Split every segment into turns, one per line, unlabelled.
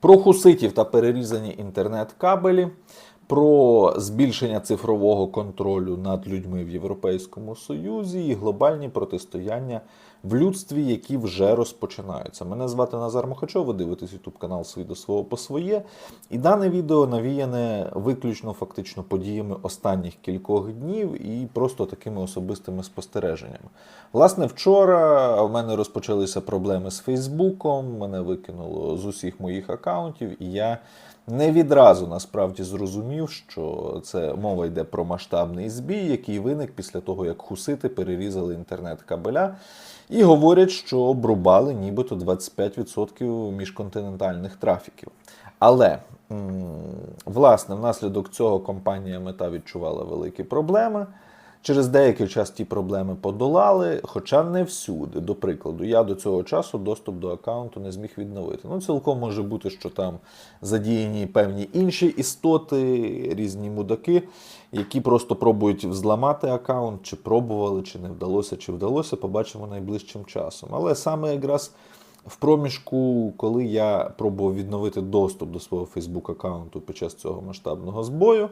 Про хуситів та перерізані інтернет-кабелі, про збільшення цифрового контролю над людьми в Європейському Союзі і глобальні протистояння в людстві, які вже розпочинаються. Мене звати Назар Мохачов, ви дивитесь YouTube канал «Свій до свого по своє. І дане відео навіяне виключно фактично подіями останніх кількох днів і просто такими особистими спостереженнями. Власне, вчора в мене розпочалися проблеми з Фейсбуком, мене викинуло з усіх моїх акаунтів, і я не відразу насправді зрозумів, що це мова йде про масштабний збій, який виник після того, як хусити перерізали інтернет-кабеля. І говорять, що обрубали нібито 25% міжконтинентальних трафіків. Але власне внаслідок цього компанія мета відчувала великі проблеми. Через деякий час ті проблеми подолали, хоча не всюди. До прикладу, я до цього часу доступ до аккаунту не зміг відновити. Ну, цілком може бути, що там задіяні певні інші істоти, різні мудаки, які просто пробують взламати аккаунт, чи пробували, чи не вдалося, чи вдалося, побачимо найближчим часом. Але саме якраз в проміжку, коли я пробував відновити доступ до свого Facebook аккаунту під час цього масштабного збою,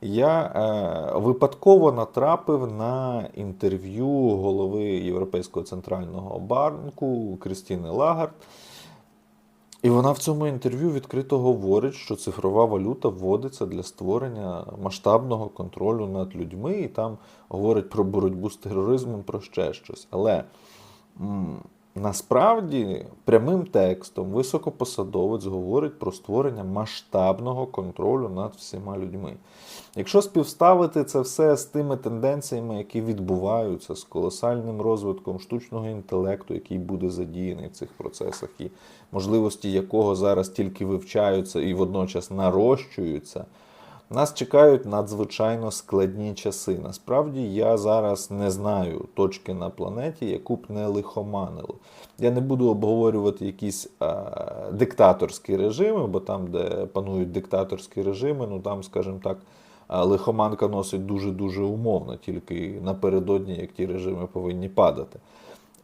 я е, випадково натрапив на інтерв'ю голови Європейського центрального банку Крістіни Лагард. І вона в цьому інтерв'ю відкрито говорить, що цифрова валюта вводиться для створення масштабного контролю над людьми, і там говорить про боротьбу з тероризмом, про ще щось. Але насправді прямим текстом високопосадовець говорить про створення масштабного контролю над всіма людьми. Якщо співставити це все з тими тенденціями, які відбуваються, з колосальним розвитком штучного інтелекту, який буде задіяний в цих процесах, і можливості якого зараз тільки вивчаються і водночас нарощуються, нас чекають надзвичайно складні часи. Насправді я зараз не знаю точки на планеті, яку б не лихоманило. Я не буду обговорювати якісь а, диктаторські режими, бо там, де панують диктаторські режими, ну там, скажімо так, лихоманка носить дуже-дуже умовно, тільки напередодні, як ті режими повинні падати.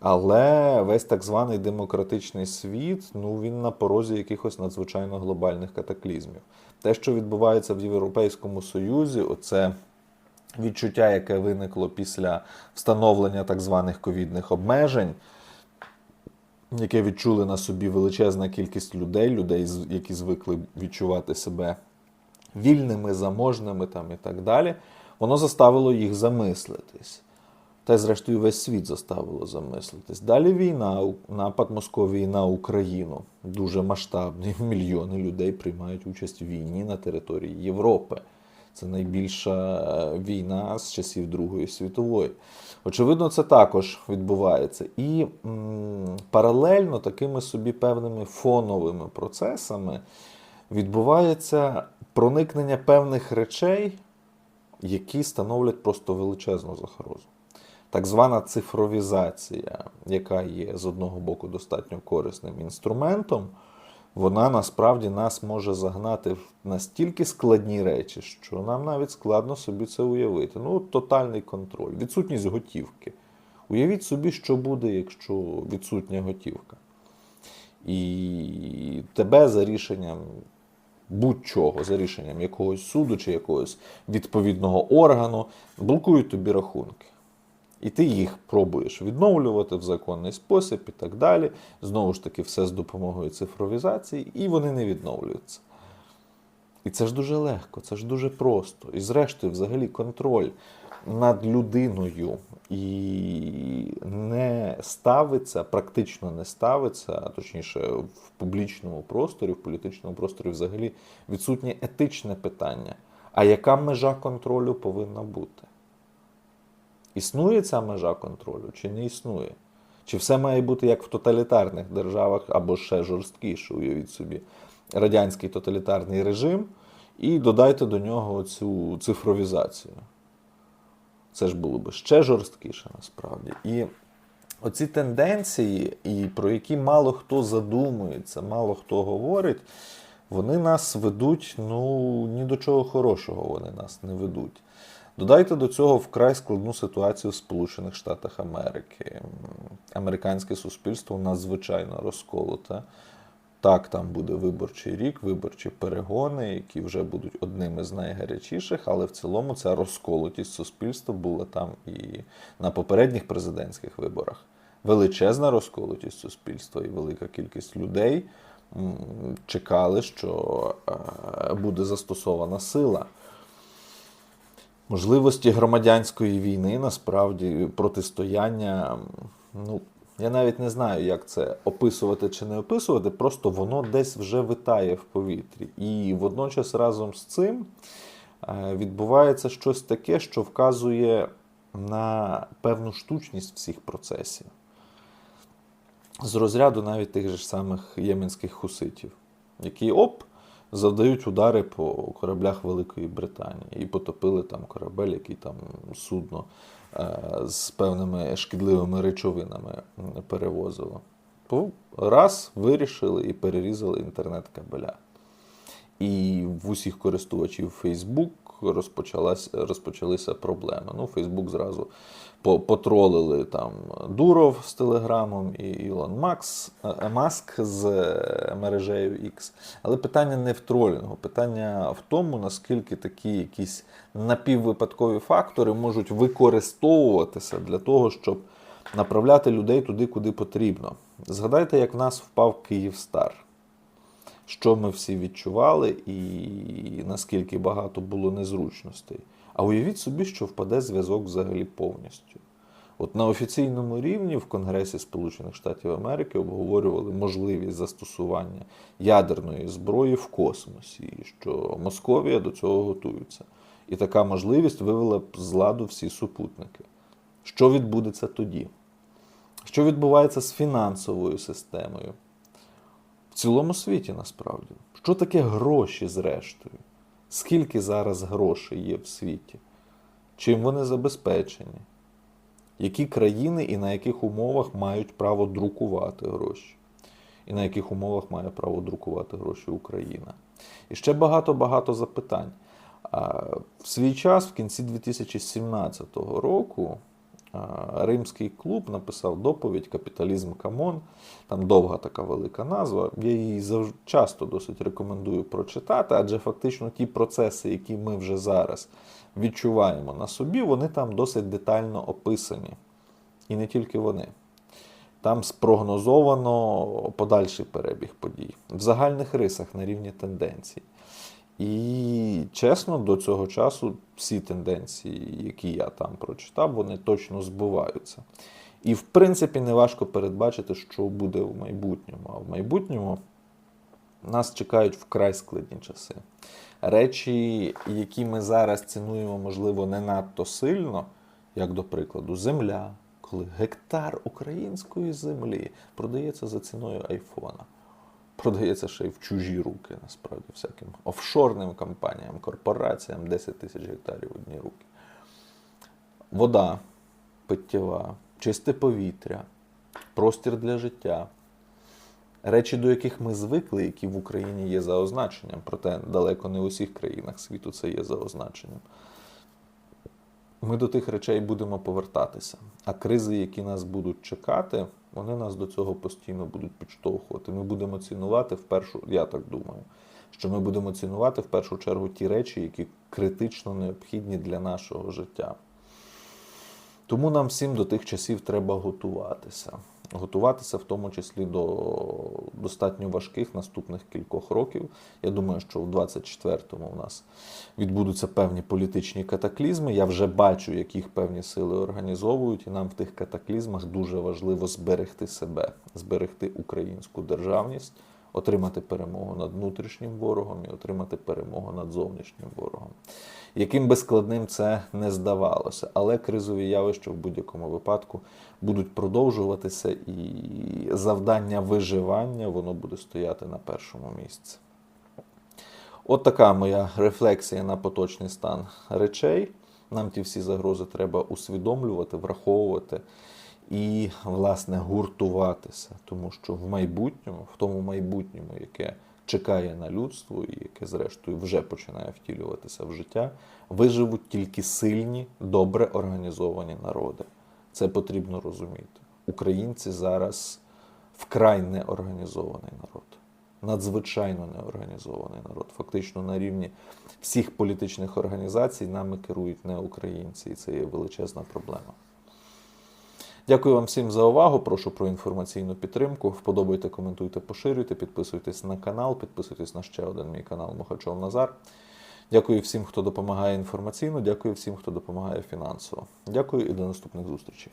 Але весь так званий демократичний світ, ну він на порозі якихось надзвичайно глобальних катаклізмів. Те, що відбувається в Європейському Союзі, оце відчуття, яке виникло після встановлення так званих ковідних обмежень, яке відчули на собі величезна кількість людей, людей, які звикли відчувати себе вільними, заможними там і так далі, воно заставило їх замислитись. Та й зрештою весь світ заставило замислитись. Далі війна, напад Московії на Україну. Дуже масштабний. Мільйони людей приймають участь в війні на території Європи. Це найбільша е, війна з часів Другої світової. Очевидно, це також відбувається. І м, паралельно такими собі певними фоновими процесами відбувається проникнення певних речей, які становлять просто величезну загрозу. Так звана цифровізація, яка є з одного боку достатньо корисним інструментом, вона насправді нас може загнати в настільки складні речі, що нам навіть складно собі це уявити. Ну, тотальний контроль, відсутність готівки. Уявіть собі, що буде, якщо відсутня готівка. І тебе за рішенням будь-чого, за рішенням якогось суду чи якогось відповідного органу блокують тобі рахунки. І ти їх пробуєш відновлювати в законний спосіб і так далі. Знову ж таки, все з допомогою цифровізації, і вони не відновлюються. І це ж дуже легко, це ж дуже просто. І зрештою, взагалі, контроль над людиною і не ставиться, практично не ставиться, а точніше, в публічному просторі, в політичному просторі взагалі відсутнє етичне питання. А яка межа контролю повинна бути? Існує ця межа контролю чи не існує? Чи все має бути як в тоталітарних державах або ще жорсткіше, уявіть собі, радянський тоталітарний режим, і додайте до нього цю цифровізацію. Це ж було би ще жорсткіше насправді. І оці тенденції, і про які мало хто задумується, мало хто говорить, вони нас ведуть, ну, ні до чого хорошого вони нас не ведуть. Додайте до цього вкрай складну ситуацію в Сполучених Штатах Америки. Американське суспільство надзвичайно розколоте. Так, там буде виборчий рік, виборчі перегони, які вже будуть одними з найгарячіших, але в цілому ця розколотість суспільства була там і на попередніх президентських виборах. Величезна розколотість суспільства і велика кількість людей чекали, що е, буде застосована сила. Можливості громадянської війни насправді протистояння. Ну, я навіть не знаю, як це описувати чи не описувати, просто воно десь вже витає в повітрі. І водночас разом з цим е, відбувається щось таке, що вказує на певну штучність всіх процесів. З розряду навіть тих же самих єменських хуситів, які оп, завдають удари по кораблях Великої Британії і потопили там корабель, який там судно е, з певними шкідливими речовинами перевозило. Раз вирішили і перерізали інтернет-кабеля. І в усіх користувачів Facebook розпочалась, розпочалися проблеми. Ну, Facebook зразу потролили там Дуров з Телеграмом і Ілон Макс, е, Маск з е, мережею X. Але питання не в тролінгу, питання в тому, наскільки такі якісь напіввипадкові фактори можуть використовуватися для того, щоб направляти людей туди, куди потрібно. Згадайте, як в нас впав Київстар що ми всі відчували, і наскільки багато було незручностей. А уявіть собі, що впаде зв'язок взагалі повністю. От на офіційному рівні в Конгресі Сполучених Штатів Америки обговорювали можливість застосування ядерної зброї в космосі, що Московія до цього готується. І така можливість вивела б з ладу всі супутники. Що відбудеться тоді? Що відбувається з фінансовою системою? В цілому світі насправді. Що таке гроші зрештою? Скільки зараз грошей є в світі? Чим вони забезпечені? Які країни і на яких умовах мають право друкувати гроші? І на яких умовах має право друкувати гроші Україна? І ще багато-багато запитань. В свій час, в кінці 2017 року, Римський клуб написав доповідь Капіталізм Камон. Там довга така велика назва. Я її завжди часто досить рекомендую прочитати, адже фактично ті процеси, які ми вже зараз відчуваємо на собі, вони там досить детально описані. І не тільки вони. Там спрогнозовано подальший перебіг подій в загальних рисах на рівні тенденцій. І чесно, до цього часу всі тенденції, які я там прочитав, вони точно збуваються. І, в принципі, не важко передбачити, що буде в майбутньому. А в майбутньому нас чекають вкрай складні часи. Речі, які ми зараз цінуємо, можливо, не надто сильно, як до прикладу, земля, коли гектар української землі продається за ціною айфона. Продається ще й в чужі руки, насправді, всяким офшорним компаніям, корпораціям 10 тисяч гектарів в одні руки. Вода питтєва, чисте повітря, простір для життя. Речі, до яких ми звикли, які в Україні є за означенням, проте далеко не в усіх країнах світу це є за означенням. Ми до тих речей будемо повертатися. А кризи, які нас будуть чекати, вони нас до цього постійно будуть підштовхувати. Ми будемо цінувати в першу, я так думаю, що ми будемо цінувати в першу чергу ті речі, які критично необхідні для нашого життя. Тому нам всім до тих часів треба готуватися. Готуватися в тому числі до достатньо важких наступних кількох років. Я думаю, що в 24-му у нас відбудуться певні політичні катаклізми. Я вже бачу, як певні сили організовують, і нам в тих катаклізмах дуже важливо зберегти себе, зберегти українську державність, отримати перемогу над внутрішнім ворогом і отримати перемогу над зовнішнім ворогом. Яким би складним це не здавалося, але кризові явища в будь-якому випадку будуть продовжуватися, і завдання виживання воно буде стояти на першому місці. От така моя рефлексія на поточний стан речей. Нам ті всі загрози треба усвідомлювати, враховувати і, власне, гуртуватися, тому що в майбутньому, в тому майбутньому, яке чекає на людство і яке, зрештою, вже починає втілюватися в життя, виживуть тільки сильні, добре організовані народи. Це потрібно розуміти. Українці зараз вкрай неорганізований народ. надзвичайно неорганізований народ. Фактично на рівні всіх політичних організацій нами керують не українці, і це є величезна проблема. Дякую вам всім за увагу. Прошу про інформаційну підтримку. Вподобайте, коментуйте, поширюйте, підписуйтесь на канал, підписуйтесь на ще один мій канал Мухачов Назар. Дякую всім, хто допомагає інформаційно. Дякую всім, хто допомагає фінансово. Дякую і до наступних зустрічей.